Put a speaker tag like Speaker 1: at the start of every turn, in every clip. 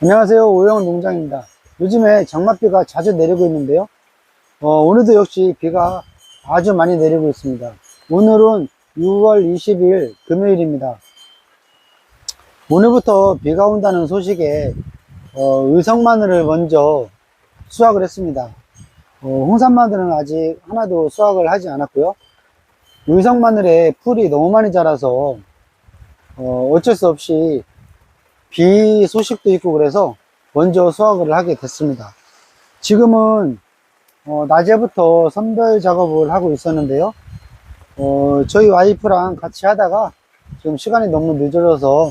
Speaker 1: 안녕하세요. 오영훈 농장입니다. 요즘에 장맛비가 자주 내리고 있는데요. 어, 오늘도 역시 비가 아주 많이 내리고 있습니다. 오늘은 6월 20일 금요일입니다. 오늘부터 비가 온다는 소식에 어, 의성마늘을 먼저 수확을 했습니다. 어, 홍산마늘은 아직 하나도 수확을 하지 않았고요. 의성마늘에 풀이 너무 많이 자라서 어, 어쩔 수 없이 비 소식도 있고 그래서 먼저 수확을 하게 됐습니다. 지금은 어, 낮에부터 선별 작업을 하고 있었는데요. 어, 저희 와이프랑 같이 하다가 지금 시간이 너무 늦어져서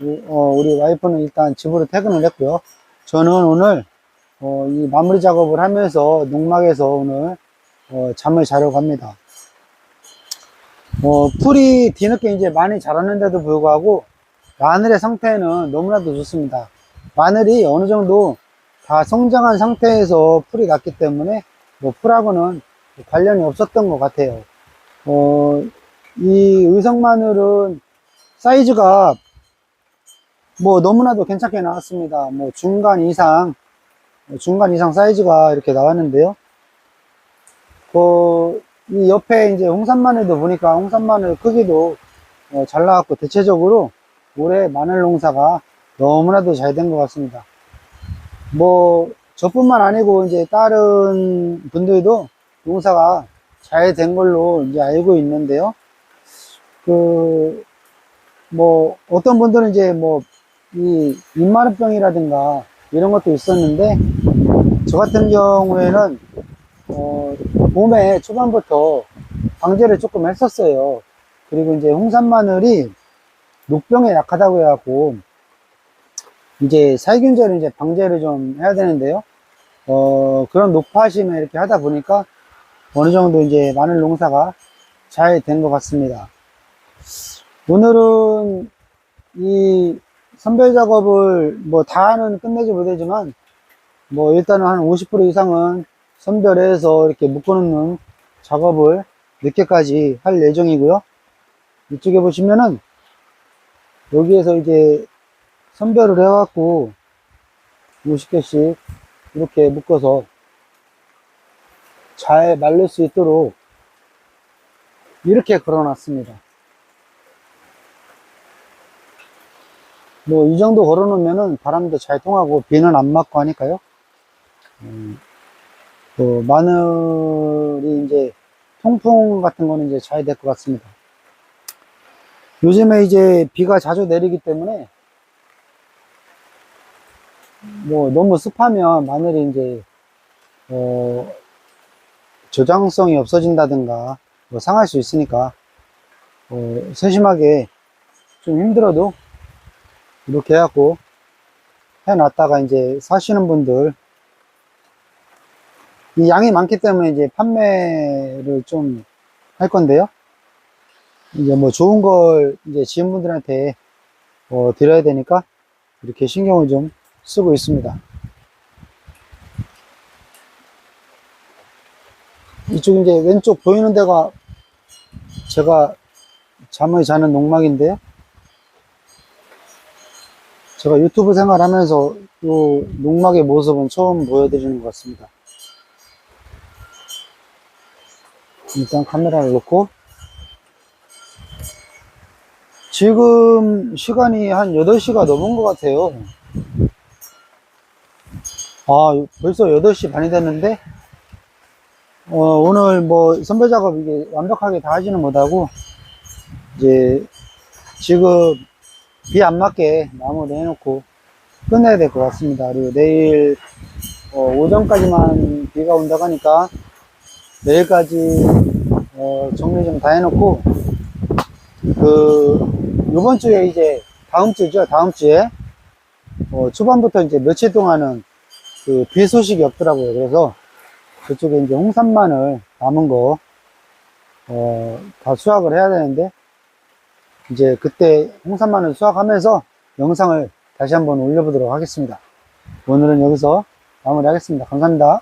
Speaker 1: 우- 어, 우리 와이프는 일단 집으로 퇴근을 했고요. 저는 오늘 어, 이 마무리 작업을 하면서 농막에서 오늘 어, 잠을 자려고 합니다. 어, 풀이 뒤늦게 이제 많이 자랐는데도 불구하고 마늘의 상태는 너무나도 좋습니다. 마늘이 어느 정도 다 성장한 상태에서 풀이 났기 때문에 뭐 풀하고는 관련이 없었던 것 같아요. 어, 이 의성 마늘은 사이즈가 뭐 너무나도 괜찮게 나왔습니다. 뭐 중간 이상, 중간 이상 사이즈가 이렇게 나왔는데요. 그, 이 옆에 이제 홍산 마늘도 보니까 홍산 마늘 크기도 어, 잘 나왔고 대체적으로 올해 마늘 농사가 너무나도 잘 된 것 같습니다. 뭐, 저뿐만 아니고, 이제 다른 분들도 농사가 잘 된 걸로 이제 알고 있는데요. 그, 뭐, 어떤 분들은 이제 뭐, 이 입마름병이라든가 이런 것도 있었는데, 저 같은 경우에는, 어, 봄에 초반부터 방제를 조금 했었어요. 그리고 이제 홍산 마늘이 녹병에 약하다고 해갖고 이제 살균제를 이제 방제를 좀 해야 되는데요. 어, 그런 녹파심에 이렇게 하다 보니까 어느 정도 이제 마늘 농사가 잘 된 것 같습니다. 오늘은 이 선별 작업을 뭐 다는 끝내지 못하지만 뭐 일단은 한 50% 이상은 선별해서 이렇게 묶어놓는 작업을 늦게까지 할 예정이고요. 이쪽에 보시면은 여기에서 이제 선별을 해갖고 50개씩 이렇게 묶어서 잘 말릴 수 있도록 이렇게 걸어놨습니다. 뭐 이 정도 걸어놓으면은 바람도 잘 통하고 비는 안 맞고 하니까요. 음, 또 마늘이 이제 통풍 같은 거는 이제 잘 될 것 같습니다. 요즘에 이제 비가 자주 내리기 때문에 뭐 너무 습하면 마늘이 이제 어 저장성이 없어진다든가 뭐 상할 수 있으니까 어 세심하게 좀 힘들어도 이렇게 해갖고 해놨다가 이제 사시는 분들 이 양이 많기 때문에 이제 판매를 좀 할 건데요. 이제 뭐 좋은 걸 이제 지인분들한테 어, 드려야 되니까 이렇게 신경을 좀 쓰고 있습니다. 이쪽 이제 왼쪽 보이는 데가 제가 잠을 자는 농막인데요. 제가 유튜브 생활하면서 이 농막의 모습은 처음 보여드리는 것 같습니다. 일단 카메라를 놓고 지금 시간이 한 8시가 넘은 것 같아요. 아, 벌써 8시 반이 됐는데, 어, 오늘 뭐 선별 작업 이게 완벽하게 다 하지는 못하고, 이제 지금 비 안 맞게 마무리 해놓고 끝내야 될 것 같습니다. 그리고 내일 어, 오전까지만 비가 온다고 하니까 내일까지 어, 정리 좀 다 해놓고 그 이번 주에 이제 다음 주죠 다음 주에. 어, 초반부터 이제 며칠 동안은 그 비 소식이 없더라고요. 그래서 그쪽에 이제 홍산마늘 남은 거 어, 다 수확을 해야 되는데 이제 그때 홍산마늘 수확하면서 영상을 다시 한번 올려보도록 하겠습니다. 오늘은 여기서 마무리 하겠습니다. 감사합니다